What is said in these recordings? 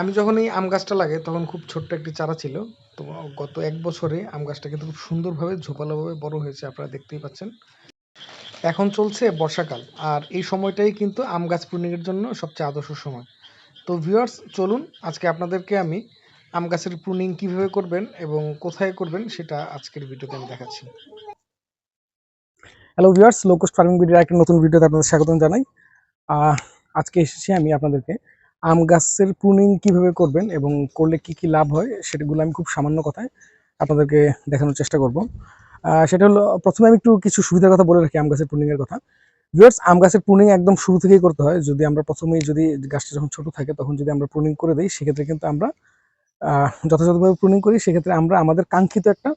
আমি যখন এই আম গাছটা লাগাই তখন খুব ছোট্ট একটি চারা ছিল। তো গত এক বছরে আম গাছটা কিন্তু খুব সুন্দরভাবে, ঝোপালোভাবে বড় হয়েছে, আপনারা দেখতেই পাচ্ছেন। এখন চলছে বর্ষাকাল, আর এই সময়টাই কিন্তু আম গাছ প্রুনিংয়ের জন্য সবচেয়ে আদর্শ সময়। তো ভিউয়ার্স চলুন, আজকে আপনাদেরকে আমি আম গাছের প্রুনিং কীভাবে করবেন এবং কোথায় করবেন সেটা আজকের ভিডিওতে আমি দেখাচ্ছি। হ্যালো ভিউয়ার্স লোকোস্ট ফার্মিং ভিডিওর একটা নতুন ভিডিওতে আপনাদের স্বাগতম জানাই। আজকে এসেছি আমি আপনাদেরকে আম গাছের প্রুনিং কীভাবে করবেন এবং করলে কি কি লাভ হয় সেটাগুলো আমি খুব সামান্য কথায় আপনাদেরকে দেখানোর চেষ্টা করব। সেটা হলো প্রথমে আমি একটু কিছু সুবিধার কথা বলে রাখি আম গাছের প্রুনিং এর কথা। ভিউয়ার্স আম গাছের প্রুনিং একদম শুরু থেকেই করতে হয়। যদি আমরা প্রথমেই যদি গাছটা যখন ছোট থাকে তখন যদি আমরা প্রুনিং করে দিই, সেক্ষেত্রে কিন্তু আমরা যথাযথভাবে প্রুনিং করি। সেক্ষেত্রে আমরা আমাদের কাঙ্ক্ষিত একটা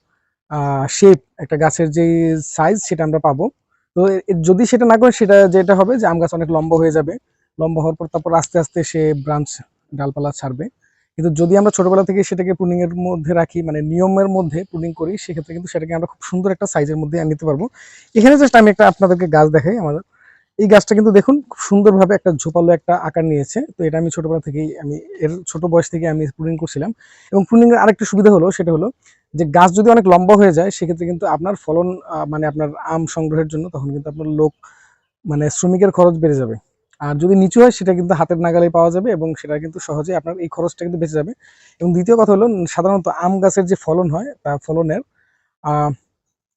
শেপ একটা গাছের যে সাইজ সেটা আমরা পাবো। তো যদি সেটা না করে সেটা যেটা হবে যে আম গাছ অনেক লম্বা হয়ে যাবে। লম্বা হওয়ার পর তারপর আস্তে আস্তে সে ব্রাঞ্চ ডালপালা ছাড়বে। কিন্তু যদি আমরা ছোটবেলা থেকে সেটাকে এর মধ্যে রাখি মানে নিয়মের মধ্যে প্রুনিং করি, সেক্ষেত্রে কিন্তু সেটাকে আমরা খুব সুন্দর একটা সাইজের মধ্যে নিতে পারব। এখানে জাস্ট আমি একটা আপনাদেরকে গাছ দেখাই আমাদের এই গাছটা কিন্তু দেখুন, খুব সুন্দরভাবে একটা ঝোপালো একটা আকার নিয়েছে। তো এটা আমি ছোটবেলা থেকেই আমি, এর ছোট বয়স থেকে আমি প্রুনিং করছিলাম। এবং প্রুনিং এর আরেকটা সুবিধা হলো, সেটা হলো যে গাছ যদি অনেক লম্বা হয়ে যায়, সেক্ষেত্রে কিন্তু আপনার ফলন মানে আপনার আম সংগ্রহের জন্য তখন কিন্তু আপনার লোক মানে শ্রমিকের খরচ বেড়ে যাবে। আর যদি নিচু হয়, সেটা কিন্তু হাতের নাগালে পাওয়া যাবে এবং সেটা কিন্তু সহজে আপনার এই খরচটা কিন্তু বেঁচে যাবে। এবং দ্বিতীয় কথা হলো, সাধারণত আম গাছের যে ফলন হয়, তা ফলনের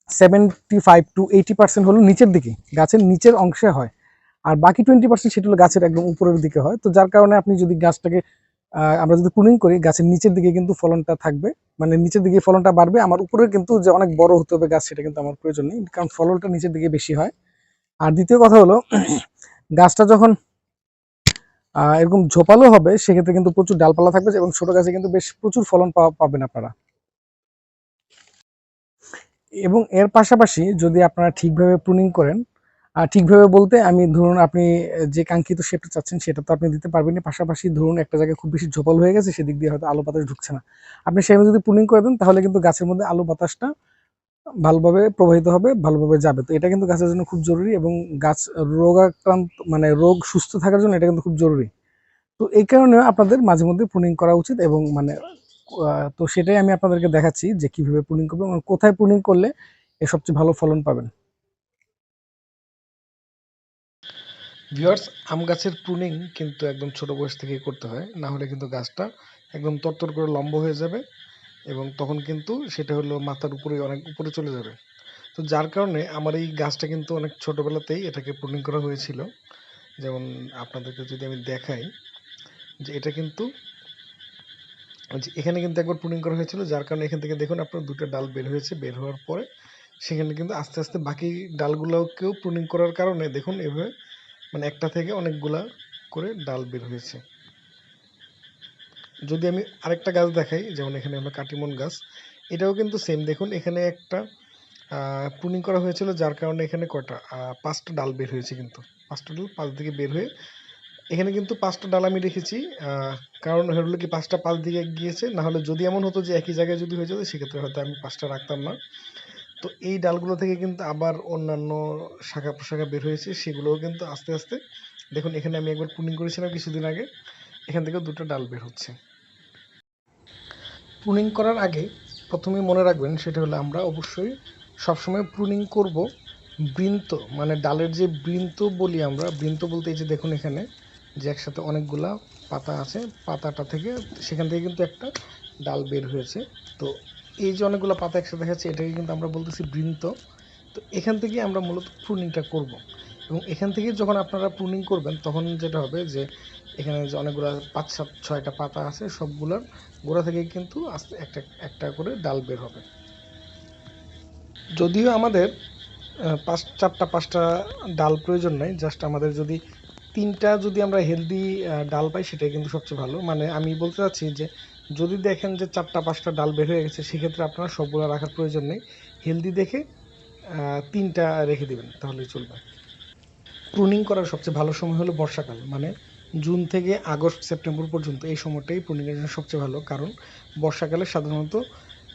seventy five to eighty percent হলো নিচের দিকে, গাছের নিচের অংশে হয়। আর বাকি টোয়েন্টি পার্সেন্ট সেটা হলো গাছের একদম উপরের দিকে হয়। তো যার কারণে আপনি যদি গাছটাকে আমরা যদি প্রুনিং করি, গাছের নিচের দিকে কিন্তু ফলনটা থাকবে মানে নিচের দিকে ফলনটা বাড়বে। আমার উপরে কিন্তু যে অনেক বড় হতে হবে গাছ, সেটা কিন্তু আমার প্রয়োজন নেই, কারণ ফলনটা নিচের দিকে বেশি হয়। আর দ্বিতীয় কথা হলো গাছটা যখন এরকম ঝোপালো হবে, সেক্ষেত্রে কিন্তু প্রচুর ডালপালা থাকবে এবং ছোট গাছে কিন্তু বেশ প্রচুর ফলন পাওয়া, পাবেন আপনারা। এবং এর পাশাপাশি যদি আপনারা ঠিকভাবে প্রুনিং করেন আর ঠিকভাবে বলতে আমি ধরুন আপনি যে কাঙ্ক্ষিত শেপটা চাচ্ছেন, সেটা তো আপনি দিতে পারবেন পাশাপাশি ধরুন একটা জায়গায় খুব বেশি ঝোপাল হয়ে গেছে, সেদিক দিয়ে হয়তো আলো বাতাস ঢুকছে না। আপনি সেভাবে যদি প্রুনিং করে দেন, তাহলে কিন্তু গাছের মধ্যে আলো বাতাসটা ভালোভাবে প্রবাহিত হবে, ভালোভাবে যাবে। তো এটা কিন্তু গাছের জন্য খুব জরুরি এবং গাছ রোগাক্রান্ত মানে রোগ সুস্থ থাকার জন্য এটা কিন্তু খুব জরুরি। তো এই কারণে আপনাদের মাঝে মধ্যে প্রুনিং করা উচিত এবং মানে তো সেটাই আমি আপনাদেরকে দেখাচ্ছি যে কীভাবে প্রুনিং করবেন এবং কোথায় প্রুনিং করলে এ সবচেয়ে ভালো ফলন পাবেন। ভিউয়ার্স, আম গাছের প্রুনিং কিন্তু একদম ছোট বয়স থেকেই করতে হয়, না হলে কিন্তু গাছটা একদম তরতর করে লম্ব হয়ে যাবে। এবং তখন কিন্তু সেটা হলো মাথার উপরে অনেক উপরে চলে যাবে। তো যার কারণে আমার এই গাছটা কিন্তু অনেক ছোটবেলাতেই এটাকে প্রুনিং করা হয়েছিল। যেমন আপনাদেরকে যদি আমি দেখাই যে এটা কিন্তু এখানে কিন্তু একবার প্রুনিং করা হয়েছিল, যার কারণে এখান থেকে দেখুন আপনার দুটো ডাল বের হয়েছে, বের হওয়ার পরে সেখানে কিন্তু আস্তে আস্তে বাকি ডালগুলোকেও প্রুনিং করার কারণে দেখুন এভাবে মানে একটা থেকে অনেকগুলা করে ডাল বের হয়েছে। যদি আমি আরেকটা গাছ দেখাই, যেমন এখানে হলো কাটিমন গাছ, এটাও কিন্তু সেম দেখুন, এখানে একটা প্রুনিং করা হয়েছিল, যার কারণে এখানে কটা পাঁচটা ডাল বের হয়েছে কিন্তু। পাঁচটা ডাল পাঁচ দিকে বের হয়ে, এখানে কিন্তু পাঁচটা ডাল আমি রেখেছি কারণ হলো কি, পাঁচটা পাঁচ দিকে গিয়েছে, না হলে যদি এমন হতো যে একই জায়গায় যদি হয়ে যেত, সেক্ষেত্রে হয়তো আমি পাঁচটা রাখতাম না। তো এই ডালগুলো থেকে কিন্তু আবার অন্যান্য শাখা প্রশাখা বের হয়েছে, সেগুলোও কিন্তু আস্তে আস্তে, দেখুন, এখানে আমি একবার প্রুনিং করেছিলাম কিছুদিন আগে এখান থেকে দুটো ডাল বের হচ্ছে। প্রুনিং করার আগে প্রথমে মনে রাখবেন সেটা হলো আমরা অবশ্যই সবসময় প্রুনিং করব বৃন্ত মানে ডালের যে বৃন্ত বলি আমরা, বৃন্ত বলতে এই যে দেখুন এখানে, যে একসাথে অনেকগুলা পাতা আছে, পাতাটা থেকে সেখান থেকে কিন্তু একটা ডাল বের হয়েছে। তো এই যে অনেকগুলো পাতা একসাথে দেখাচ্ছে এটাকে কিন্তু আমরা বলতেছি বৃন্ত। তো এখান থেকে আমরা মূলত প্রুনিংটা করব। এবং এখান থেকে যখন আপনারা প্রুনিং করবেন, তখন যেটা হবে যে, এখানে যে অনেকগুলো পাঁচ সাত, ছয়টা পাতা আছে, সবগুলোর গোড়া থেকে কিন্তু আস্তে একটা একটা করে ডাল বের হবে। যদিও আমাদের পাঁচ, চারটা, পাঁচটা ডাল প্রয়োজন নাই জাস্ট আমাদের যদি তিনটা যদি আমরা হেলদি ডাল পাই, সেটাই কিন্তু সবচেয়ে ভালো। মানে আমি বলতে চাচ্ছি যে, যদি দেখেন যে চারটা, পাঁচটা ডাল বের হয়ে গেছে, সেক্ষেত্রে আপনারা সবগুলো রাখার প্রয়োজন নেই। হেলদি দেখে তিনটা রেখে দিবেন, তাহলেই চলবে। প্রুনিং করার সবচেয়ে ভালো সময় হলো বর্ষাকাল। মানে জুন থেকে আগস্ট, সেপ্টেম্বর পর্যন্ত এই সময়টাই প্রুনিংয়ের জন্য সবচেয়ে ভালো। কারণ বর্ষাকালে সাধারণত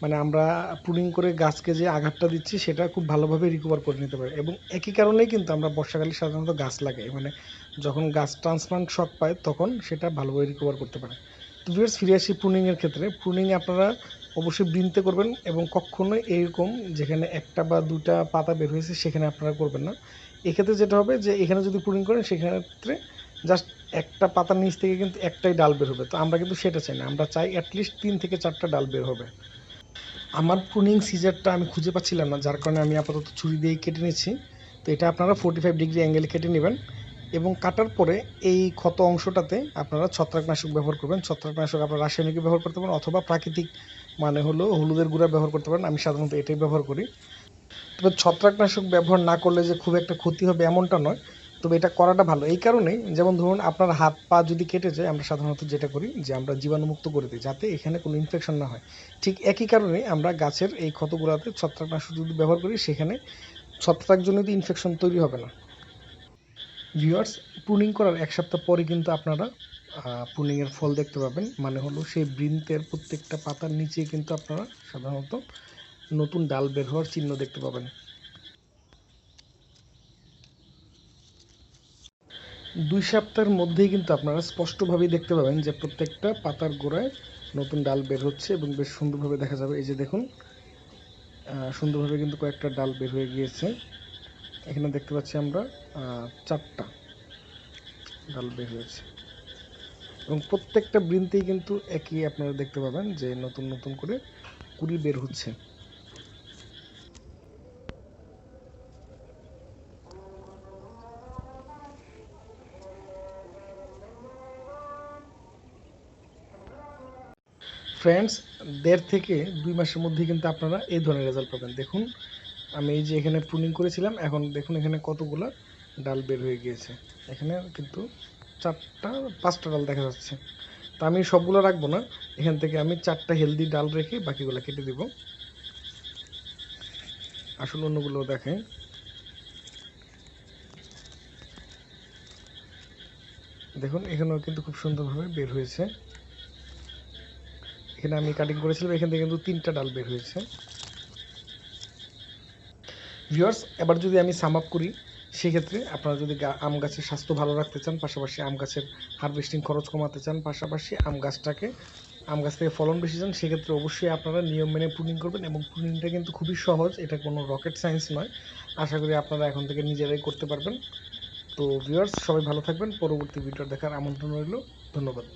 মানে আমরা প্রুনিং করে গাছকে যে আঘাতটা দিচ্ছি, সেটা খুব ভালোভাবে রিকভার করে নিতে পারে। এবং একই কারণেই কিন্তু আমরা বর্ষাকালে সাধারণত গাছ লাগাই। মানে যখন গাছ ট্রান্সপ্লান্ট শক পায়, তখন সেটা ভালোভাবে রিকভার করতে পারে। তো ভিউয়ার্স ফিরে আসি প্রুনিংয়ের ক্ষেত্রে। প্রুনিংয়ে আপনারা অবশ্যই বৃন্তে করবেন এবং কখনোই এইরকম যেখানে একটা বা দুটা পাতা বের হয়েছে, সেখানে আপনারা করবেন না। এক্ষেত্রে যেটা হবে যে এখানে যদি প্রুনিং করেন, সেক্ষেত্রে জাস্ট একটা পাতার নিচ থেকে কিন্তু একটাই ডাল বের হবে। তো আমরা কিন্তু সেটা চাই না। আমরা চাই অ্যাটলিস্ট তিন থেকে চারটা ডাল বের হবে। আমার প্রুনিং সিজারটা আমি খুঁজে পাচ্ছিলাম না, যার কারণে আমি আপাতত ছুরি দিয়েই কেটে নিচ্ছি তো এটা আপনারা ফোর্টি ফাইভ ডিগ্রি অ্যাঙ্গেলে কেটে নেবেন এবং কাটার পরে এই ক্ষত অংশটাতে আপনারা ছত্রাকনাশক ব্যবহার করবেন। ছত্রাকনাশক আপনারা রাসায়নিক ব্যবহার করতে পারেন অথবা প্রাকৃতিক মানে হলো হলুদের গুঁড়া ব্যবহার করতে পারেন। আমি সাধারণত এটাই ব্যবহার করি। তবে ছত্রাকনাশক ব্যবহার না করলে যে খুব একটা ক্ষতি হবে এমনটা নয়, তবে এটা করাটা ভালো। এই কারণেই যেমন ধরুন আপনার হাত পা যদি কেটে যায়, আমরা সাধারণত যেটা করি যে আমরা জীবাণুমুক্ত করে দিই যাতে এখানে কোনো ইনফেকশন না হয়। ঠিক একই কারণে আমরা গাছের এই ক্ষতগুলোতে ছত্রাকনাশক যদি ব্যবহার করি, সেখানে ছত্রাকজনিত ইনফেকশন তৈরি হবে না। ভিউয়ার্স প্রুনিং করার এক সপ্তাহ পরে কিন্তু আপনারা প্রুনিংয়ের ফল দেখতে পাবেন। মানে হলো সেই বৃন্তের প্রত্যেকটা পাতার নিচে কিন্তু আপনারা সাধারণত নতুন ডাল বের হওয়ার চিহ্ন দেখতে পাবেন। দুই সপ্তাহের মধ্যেই কিন্তু আপনারা স্পষ্টভাবেই দেখতে পাবেন যে প্রত্যেকটা পাতার গোড়ায় নতুন ডাল বের হচ্ছে এবং বেশ সুন্দরভাবে দেখা যাবে। এই যে দেখুন সুন্দরভাবে কিন্তু কয়েকটা ডাল বের হয়ে গিয়েছে। এখানে দেখতে পাচ্ছি আমরা চারটা ডাল বের হয়েছে। এবং প্রত্যেকটা বৃন্তেই কিন্তু একই আপনারা দেখতে পাবেন যে নতুন নতুন করে কুড়ি বের হচ্ছে। ফ্রেন্ডস দেড় থেকে দুই মাসের মধ্যে কিন্তু আপনারা এই ধরনের রেজাল্ট পাবেন। দেখুন, আমি এই যে এখানে প্রুনিং করেছিলাম, এখন দেখুন এখানে কতগুলা ডাল বের হয়ে গিয়েছে। এখানে কিন্তু চারটা, পাঁচটা ডাল দেখা যাচ্ছে। তা আমি সবগুলো রাখব না। এখান থেকে আমি চারটা হেলদি ডাল রেখে বাকিগুলো কেটে দিব। আসলে অন্যগুলো দেখেন। দেখুন, এখানেও কিন্তু খুব সুন্দরভাবে বের হয়েছে। এখানে আমি কাটিং করেছিলাম, এখান থেকে কিন্তু তিনটা ডাল বের হয়েছে। ভিউয়ার্স এবার যদি আমি সাম আপ করি, সেক্ষেত্রে আপনারা যদি আম গাছের স্বাস্থ্য ভালো রাখতে চান, পাশাপাশি আম গাছের হারভেস্টিং খরচ কমাতে চান, পাশাপাশি আম গাছটাকে, আম গাছ থেকে ফলন বেশি চান, সেক্ষেত্রে অবশ্যই আপনারা নিয়ম মেনে প্রুনিং করবেন এবং প্রুনিংটা কিন্তু খুবই সহজ, এটা কোনো রকেট সায়েন্স নয়। আশা করি আপনারা এখন থেকে নিজেরাই করতে পারবেন। তো ভিউয়ার্স সবাই ভালো থাকবেন, পরবর্তী ভিডিও দেখার আমন্ত্রণ রইল, ধন্যবাদ।